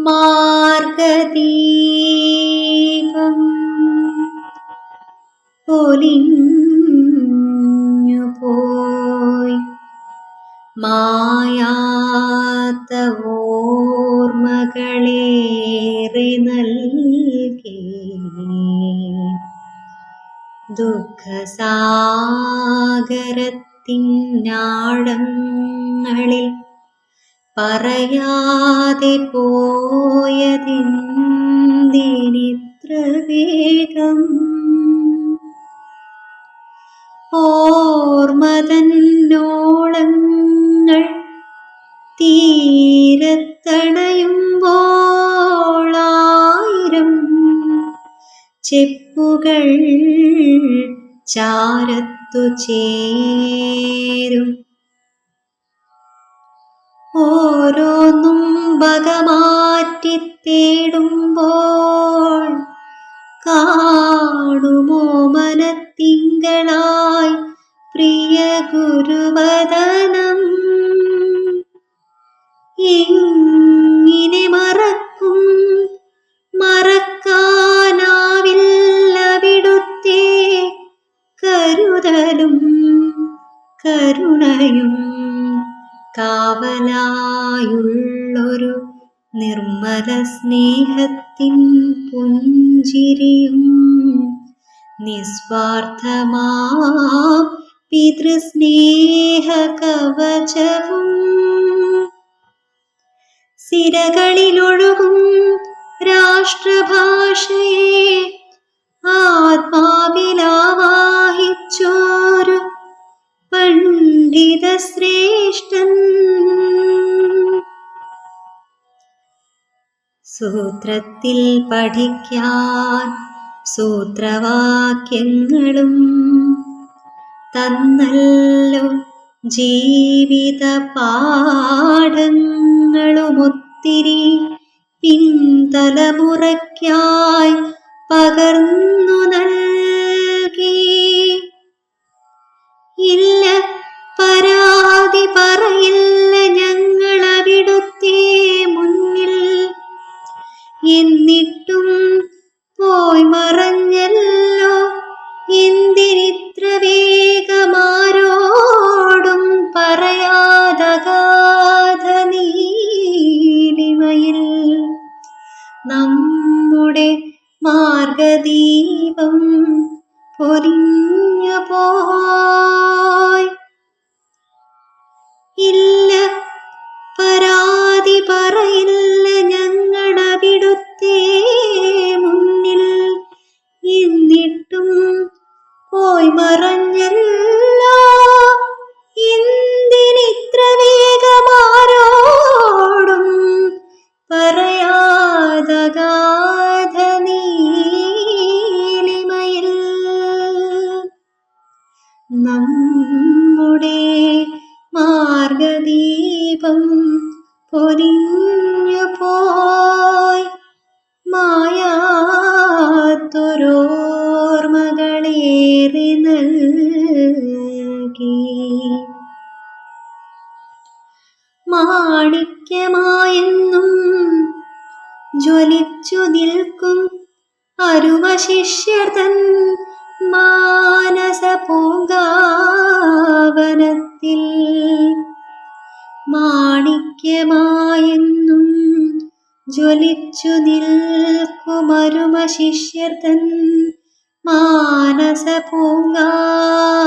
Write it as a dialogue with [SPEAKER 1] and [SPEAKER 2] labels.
[SPEAKER 1] മാർഗദീപം പൊലിഞ്ഞു പോയി മായാത്ത ഓർമ്മകളേറെ നൽകി. ദുഃഖസാഗരത്തിനാഴങ്ങളിൽ പറയാതെ പോയതിന്തിനിത്ര വേഗം? ഓർമ്മതന്നോളങ്ങൾ തീരത്തണയുമ്പോളായിരം ചെപ്പുകൾ ചാരത്തു ചേരും. കാണുമോ മനത്തിങ്കളായി പ്രിയ ഗുരുവദനം എങ്ങനെ മറക്കും? മറക്കാനാവില്ല വിടുത്തെ കരുതലും കരുണയും. കാവലായുള്ളൊരു നിർമ്മല സ്നേഹത്തിൻ പുഞ്ചിരിയും നിസ്വാർത്ഥമാം പിതൃസ്നേഹ കവചവും സിരകളിലൊഴുകും രാഷ്ട്രഭാഷയെ ആത്മാവിലാവാഹിച്ചോരു പണ്ഡിത ശ്രേഷ്ഠൻ സൂത്രത്തിൽ പഠിക്കാൻ സൂത്രവാക്യങ്ങളും തന്നല്ലോ ജീവിത പാഠങ്ങളുമൊത്തിരി പിൻതലമുറയ്ക്കായി പകർന്നു നൽകി എന്നിട്ടും പോയി മറഞ്ഞല്ലോ. എന്തിനിത്ര വേഗമാരോടും പറയാതകാത നീലിമയിൽ നമ്മുടെ മാർഗദീപം പൊരിഞ്ഞു പോയി. ഇല്ല മറഞ്ഞല്ലോ. എന്തിനിത്ര വേഗമാരോടും പറയാതകാധ നീലിമയിൽ. നമ്മുടെ മാർഗദീപം പൊരിഞ്ഞു മായാത്തൊരോർമ്മകളേറെ നൽകി മാണിക്യമായെന്നും ജ്വലിച്ചു നിൽക്കും അരുവശിഷ്യതൻ മാനസ പൂങ്കാവനത്തിൽ. മാണിക്യമായെന്നും ജ്വലിച്ചു നിൽക്കുമരുമ ശിഷ്യർ തൻ മാനസ പൂങ്കാവനത്തിൽ